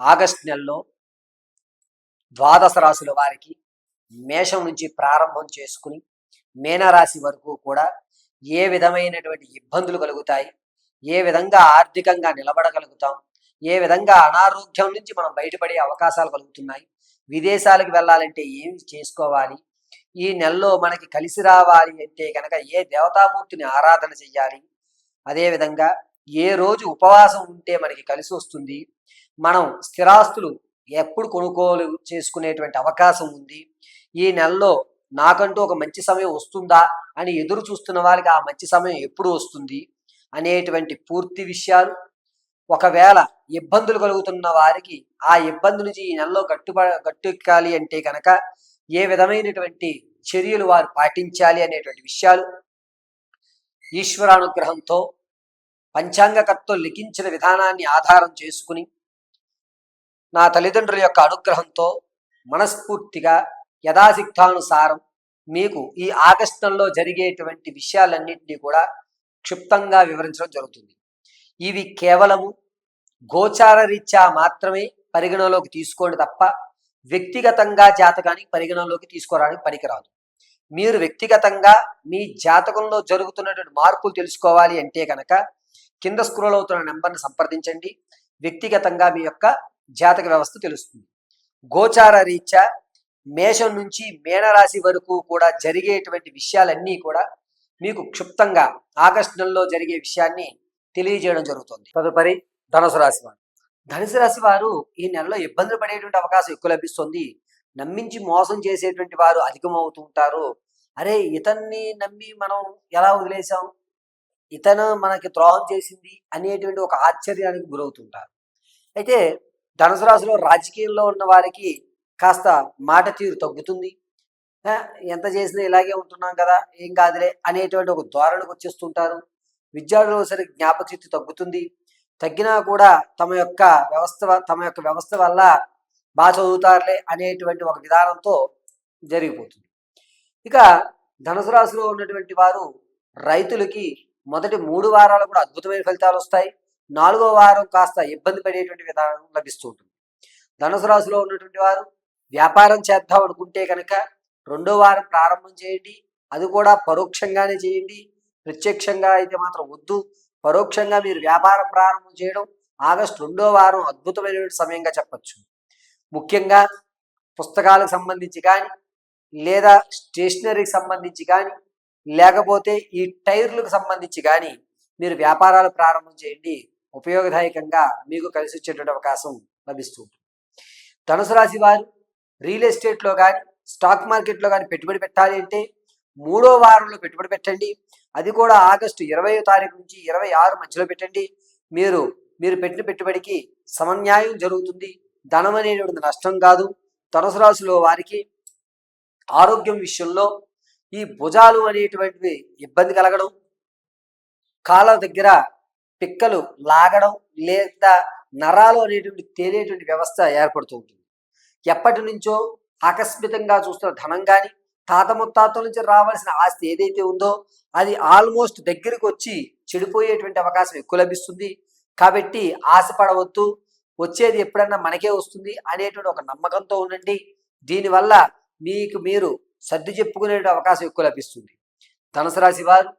August నెలలో ద్వాదశ రాశుల వారికి మేషం నుంచి ప్రారంభం చేసుకుని మీనరాశి వరకు కూడా ఏ విధమైనటువంటి ఇబ్బందులు కలుగుతాయి ఏ విధంగా ఆర్థికంగా నిలబడగలుగుతాం ఏ విధంగా అనారోగ్యం నుంచి మనం బయటపడే అవకాశాలు కలుగుతున్నాయి విదేశాలకు వెళ్ళాలంటే ఏమి చేసుకోవాలి ఈ నెలలో మనకి కలిసి రావాలి అంటే కనుక ఏ దేవతామూర్తిని ఆరాధన చెయ్యాలి అదేవిధంగా ఏ రోజు ఉపవాసం ఉంటే మనకి కలిసి వస్తుంది మనం స్థిరాస్తులు ఎప్పుడు కొనుగోలు చేసుకునేటువంటి అవకాశం ఉంది. ఈ నెలలో నాకంటూ ఒక మంచి సమయం వస్తుందా అని ఎదురు చూస్తున్న వారికి ఆ మంచి సమయం ఎప్పుడు వస్తుంది అనేటువంటి పూర్తి విషయాలు. ఒకవేళ ఇబ్బందులు కలుగుతున్న వారికి ఆ ఇబ్బంది నుంచి ఈ నెలలో గట్టుబ గట్టెక్కాలి అంటే కనుక ఏ విధమైనటువంటి చర్యలు వారు పాటించాలి అనేటువంటి విషయాలు. ఈశ్వరానుగ్రహంతో పంచాంగకర్తలు లిఖించిన విధానాన్ని ఆధారం చేసుకుని నా తల్లిదండ్రుల యొక్క అనుగ్రహంతో మనస్ఫూర్తిగా యథాసిద్ధానుసారం మీకు ఈ ఆగస్టంలో జరిగేటువంటి విషయాలన్నింటినీ కూడా క్షిప్తంగా వివరించడం జరుగుతుంది. ఇవి కేవలము గోచార రీత్యా మాత్రమే పరిగణలోకి తీసుకోండి తప్ప వ్యక్తిగతంగా జాతకానికి పరిగణలోకి తీసుకోవడానికి పనికిరాదు. మీరు వ్యక్తిగతంగా మీ జాతకంలో జరుగుతున్నటువంటి మార్పులు తెలుసుకోవాలి అంటే కనుక కింద స్క్రోల్ అవుతున్న నెంబర్ని సంప్రదించండి. వ్యక్తిగతంగా మీ యొక్క జాతక వ్యవస్థ తెలుస్తుంది. గోచార రీత్యా మేషం నుంచి మేనరాశి వరకు కూడా జరిగేటువంటి విషయాలన్నీ కూడా మీకు క్షుప్తంగా ఆగస్టు నెలలో జరిగే విషయాన్ని తెలియజేయడం జరుగుతుంది. తదుపరి ధనుసు రాశి వారు. ధనుసు రాశి వారు ఈ నెలలో ఇబ్బందులు పడేటువంటి అవకాశం ఎక్కువ లభిస్తుంది. నమ్మించి మోసం చేసేటువంటి వారు అధికమవుతూ ఉంటారు. అరే ఇతన్ని నమ్మి మనం ఎలా వదిలేసాం ఇతను మనకి ద్రోహం చేసింది అనేటువంటి ఒక ఆశ్చర్యానికి గురవుతుంటారు అయితే ధనుసు రాశిలో రాజకీయంలో ఉన్న వారికి కాస్త మాట తీరు తగ్గుతుంది. ఎంత చేసినా ఇలాగే ఉంటున్నాం కదా ఏం కాదులే అనేటువంటి ఒక ధోరణికి వచ్చేస్తుంటారు. విద్యార్థులు సరి జ్ఞాపకశక్తి తగ్గుతుంది. తగ్గినా కూడా తమ యొక్క వ్యవస్థ తమ యొక్క వ్యవస్థ వల్ల బాగా చదువుతారులే అనేటువంటి ఒక విధానంతో జరిగిపోతుంది. ఇక ధనుసు రాశిలో ఉన్నటువంటి వారు రైతులకి మొదటి మూడు వారాలు కూడా అద్భుతమైన ఫలితాలు వస్తాయి. నాలుగో వారం కాస్త ఇబ్బంది పడేటువంటి విధానం లభిస్తూ ఉంటుంది. ధనుసు రాశిలో ఉన్నటువంటి వారు వ్యాపారం చేద్దాం అనుకుంటే కనుక రెండో వారం ప్రారంభం చేయండి. అది కూడా పరోక్షంగానే చేయండి. ప్రత్యక్షంగా అయితే మాత్రం వద్దు. పరోక్షంగా మీరు వ్యాపారం ప్రారంభం చేయడం ఆగస్టు రెండో వారం అద్భుతమైనటువంటి సమయంగా చెప్పచ్చు. ముఖ్యంగా పుస్తకాలకు సంబంధించి కానీ లేదా స్టేషనరీకి సంబంధించి కానీ లేకపోతే ఈ టైర్లకు సంబంధించి కానీ మీరు వ్యాపారాలు ప్రారంభం చేయండి. ఉపయోగదాయకంగా మీకు కలిసి వచ్చేటువంటి అవకాశం లభిస్తుంది ధనుసు రాశి వారు రియల్ ఎస్టేట్లో కానీ స్టాక్ మార్కెట్లో కానీ పెట్టుబడి పెట్టాలి అంటే మూడో వారంలో పెట్టుబడి పెట్టండి. అది కూడా ఆగస్టు ఇరవై తారీఖు నుంచి ఇరవై ఆరు మధ్యలో పెట్టండి. మీరు మీరు పెట్టిన పెట్టుబడికి సమన్యాయం జరుగుతుంది. ధనం అనేటువంటి నష్టం కాదు. ధనుసు రాశిలో వారికి ఆరోగ్యం విషయంలో ఈ భుజాలు అనేటువంటివి ఇబ్బంది కలగడం కాళ్ళ దగ్గర పిక్కలు లాగడం లేదా నరాలు అనేటువంటి తేలేటువంటి వ్యవస్థ ఏర్పడుతూ ఉంటుంది. ఎప్పటి నుంచో ఆకస్మికంగా చూస్తున్న ధనం కానీ తాత ముత్తాతల నుంచి రావాల్సిన ఆస్తి ఏదైతే ఉందో అది ఆల్మోస్ట్ దగ్గరికి వచ్చి చెడిపోయేటువంటి అవకాశం ఎక్కువ లభిస్తుంది. కాబట్టి ఆశపడవద్దు. వచ్చేది ఎప్పుడన్నా మనకే వస్తుంది అనేటువంటి ఒక నమ్మకంతో ఉండండి. దీనివల్ల మీకు మీరు సర్ది చెప్పుకునే అవకాశం ఎక్కువ లభిస్తుంది. ధనుసు రాశి వారు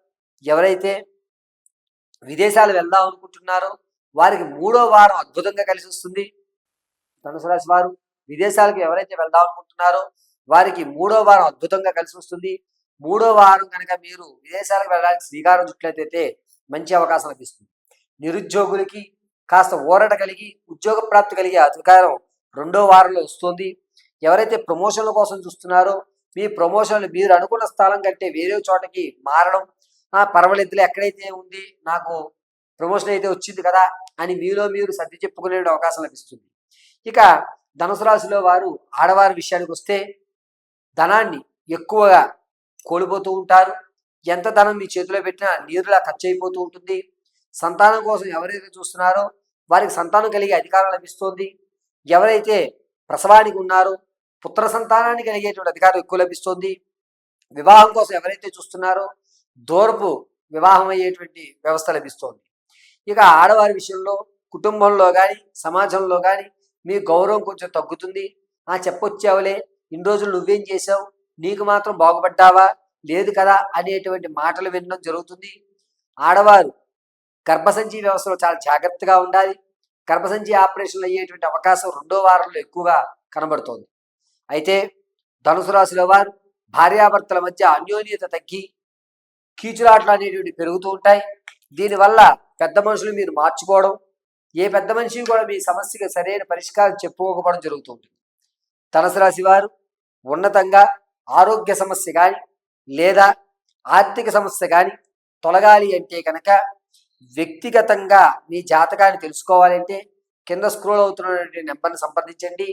ఎవరైతే విదేశాలు వెళ్దాం అనుకుంటున్నారో. వారికి మూడో వారం అద్భుతంగా కలిసి వస్తుంది. ధనుసు రాశి వారు విదేశాలకు ఎవరైతే వెళ్దాం అనుకుంటున్నారో వారికి మూడో వారం అద్భుతంగా కలిసి వస్తుంది. మూడో వారం కనుక మీరు విదేశాలకు వెళ్ళడానికి శ్రీకారం చుట్లయితే మంచి అవకాశం లభిస్తుంది. నిరుద్యోగులకి కాస్త ఊరట కలిగి ఉద్యోగ ప్రాప్తి కలిగే అధికారం రెండో వారంలో వస్తుంది. ఎవరైతే ప్రమోషన్ల కోసం చూస్తున్నారో మీ ప్రమోషన్లు మీరు అనుకున్న స్థలం కంటే వేరే చోటకి మారడం ఆ పర్వాలేదులే ఎక్కడైతే ఉంది నాకు ప్రమోషన్ అయితే వచ్చింది కదా అని మీలో మీరు సర్ది చెప్పుకునే అవకాశం లభిస్తుంది. ఇక ధనుసు రాశిలో వారు ఆడవారి విషయానికి వస్తే ధనాన్ని ఎక్కువగా కోల్పోతూ ఉంటారు. ఎంత ధనం మీ చేతిలో పెట్టినా నీరులా ఖర్చు అయిపోతూ ఉంటుంది. సంతానం కోసం ఎవరైతే చూస్తున్నారో వారికి సంతానం కలిగే అధికారం లభిస్తుంది. ఎవరైతే ప్రసవానికి ఉన్నారో పుత్ర సంతానాన్ని కలిగేటువంటి అధికారం ఎక్కువ లభిస్తుంది. వివాహం కోసం ఎవరైతే చూస్తున్నారో దూరపు వివాహం అయ్యేటువంటి వ్యవస్థ లభిస్తోంది. ఇక ఆడవారి విషయంలో కుటుంబంలో కానీ సమాజంలో కానీ మీ గౌరవం కొంచెం తగ్గుతుంది. ఆ చెప్పొచ్చావులే ఇన్ని రోజులు నువ్వేం చేసావు నీకు మాత్రం బాగుపడ్డావా? లేదు కదా? అనేటువంటి మాటలు వినడం జరుగుతుంది. ఆడవారు గర్భసంచి వ్యవస్థలో చాలా జాగ్రత్తగా ఉండాలి. గర్భసంచి ఆపరేషన్లు అయ్యేటువంటి అవకాశం రెండో వారంలో ఎక్కువగా కనబడుతోంది. అయితే ధనుసు రాశిలో వారు భార్యాభర్తల మధ్య అన్యోన్యత తగ్గి కీచులాటలు అనేటువంటి పెరుగుతూ ఉంటాయి. దీనివల్ల పెద్ద మనుషులు మీరు మార్చుకోవడం ఏ పెద్ద మనిషి కూడా మీ సమస్యకి సరైన పరిష్కారం చెప్పుకోకపోవడం జరుగుతుంది. ధనసు రాశి వారు ఉన్నతంగా ఆరోగ్య సమస్య కానీ లేదా ఆర్థిక సమస్య కానీ తొలగాలి అంటే కనుక వ్యక్తిగతంగా మీ జాతకాన్ని తెలుసుకోవాలంటే కింద స్క్రోల్ అవుతున్నటువంటి నెంబర్ని సంప్రదించండి.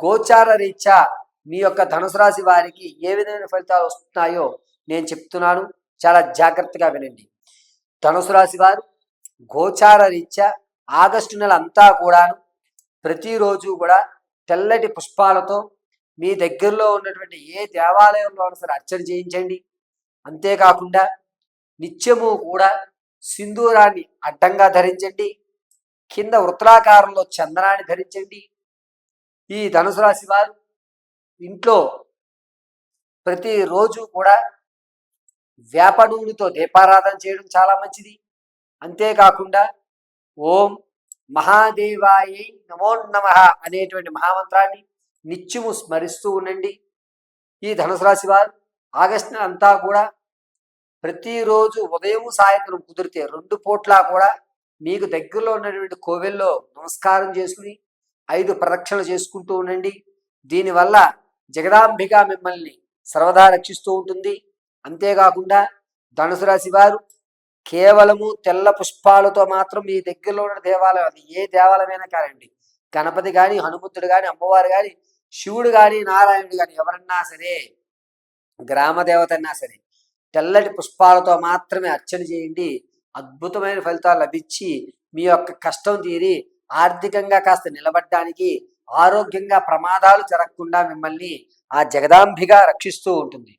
గోచార రీత్యా మీ యొక్క ధనుసు రాశి వారికి ఏ విధమైన ఫలితాలు వస్తున్నాయో నేను చెప్తున్నాను. చాలా జాగ్రత్తగా వినండి. ధనుసు రాశి వారు గోచార రీత్యా ఆగస్టు నెల అంతా కూడాను ప్రతిరోజు కూడా తెల్లటి పుష్పాలతో మీ దగ్గరలో ఉన్నటువంటి ఏ దేవాలయంలో అయినా సరే అర్చన చేయించండి. అంతేకాకుండా నిత్యము కూడా సింధూరాన్ని అడ్డంగా ధరించండి. కింద వృత్తాకారంలో చందనాన్ని ధరించండి. ఈ ధనుసు రాశి వారు ఇంట్లో ప్రతిరోజు కూడా వేప నూనెతో దీపారాధన చేయడం చాలా మంచిది. అంతేకాకుండా ఓం మహాదేవాయ నమో నమ అనేటువంటి మహామంత్రాన్ని నిత్యము స్మరిస్తూ ఉండండి. ఈ ధనుసు రాశి వారు ఆగస్టు అంతా కూడా ప్రతిరోజు ఉదయం సాయంత్రం కుదిరితే రెండు పూట్లా కూడా మీకు దగ్గరలో ఉన్నటువంటి కోవెల్లో నమస్కారం చేసుకుని ఐదు ప్రదక్షిణలు చేసుకుంటూ ఉండండి. దీనివల్ల జగదాంబిక మిమ్మల్ని సర్వదా రక్షిస్తూ ఉంటుంది. అంతేకాకుండా ధనుసు రాశి వారు కేవలము తెల్ల పుష్పాలతో మాత్రం మీ దగ్గరలో ఉన్న దేవాలయం అది ఏ దేవాలయమైనా కానండి గణపతి కానీ హనుమంతుడు కానీ అమ్మవారు కానీ శివుడు కానీ నారాయణుడు కానీ ఎవరన్నా సరే గ్రామ దేవత అయినా సరే తెల్లటి పుష్పాలతో మాత్రమే అర్చన చేయండి. అద్భుతమైన ఫలితాలు లభించి మీ యొక్క కష్టం తీరి ఆర్థికంగా కాస్త నిలబడడానికి ఆరోగ్యంగా ప్రమాదాలు జరగకుండా మిమ్మల్ని ఆ జగదాంబిగా రక్షిస్తూ ఉంటుంది.